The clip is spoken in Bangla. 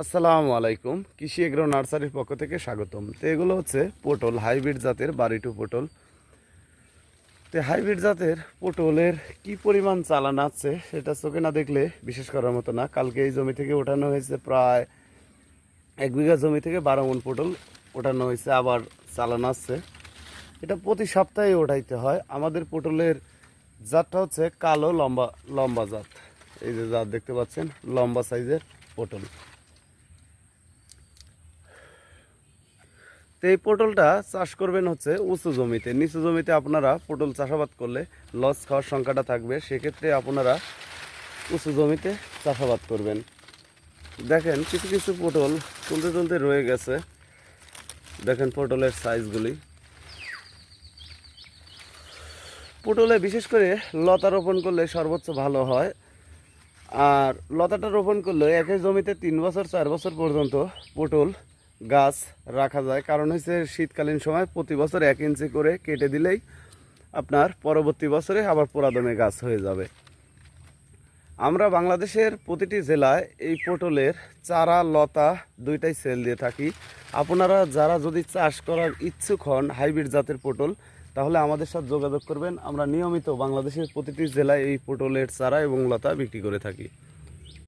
আসসালামু আলাইকুম। কৃষি এগ্রো নার্সারির পক্ষ থেকে স্বাগতম। তো এগুলো হচ্ছে পটল, হাইব্রিড জাতের বাড়িটু পটল। তো হাইব্রিড জাতের পটলের কি পরিমাণ চালান আছে সেটা চোখে না দেখলে বিশেষ করার মতো না। কালকে এই জমি থেকে ওঠানো হয়েছে প্রায় এক বিঘা জমি থেকে বারো মন পটল ওঠানো হয়েছে, আবার চালান আসছে এটা প্রতি সপ্তাহে ওঠাইতে হয়। আমাদের পটলের জাতটা হচ্ছে কালো লম্বা লম্বা জাত। এই যে জাত দেখতে পাচ্ছেন, লম্বা সাইজের পটল। তো এই পটলটা চাষ করবেন হচ্ছে উঁচু জমিতে। নিচু জমিতে আপনারা পটল চাষাবাদ করলে লস খাওয়ার সংখ্যাটা থাকবে। সেক্ষেত্রে আপনারা উঁচু জমিতে চাষাবাদ করবেন। দেখেন কিছু কিছু পটল তুলতে তুলতে রয়ে গেছে। দেখেন পটলের সাইজগুলি পটলে বিশেষ করে লতা রোপণ করলে সর্বোচ্চ ভালো হয়। আর লতাটা রোপণ করলে একই জমিতে তিন বছর, চার বছর পর্যন্ত পটল গাছ রাখা যায়। কারণ হচ্ছে শীতকালীন সময় প্রতি বছর এক ইঞ্চি করে কেটে দিলেই আপনার পরবর্তী বছরে আবার পুরাদমে গাছ হয়ে যাবে। আমরা বাংলাদেশের প্রতিটি জেলায় এই পটলের চারা, লতা দুইটাই সেল দিয়ে থাকি। আপনারা যারা যদি চাষ করার ইচ্ছুক হন হাইব্রিড জাতের পটল, তাহলে আমাদের সাথে যোগাযোগ করবেন। আমরা নিয়মিত বাংলাদেশের প্রতিটি জেলায় এই পটলের চারা এবং লতা বিক্রি করে থাকি।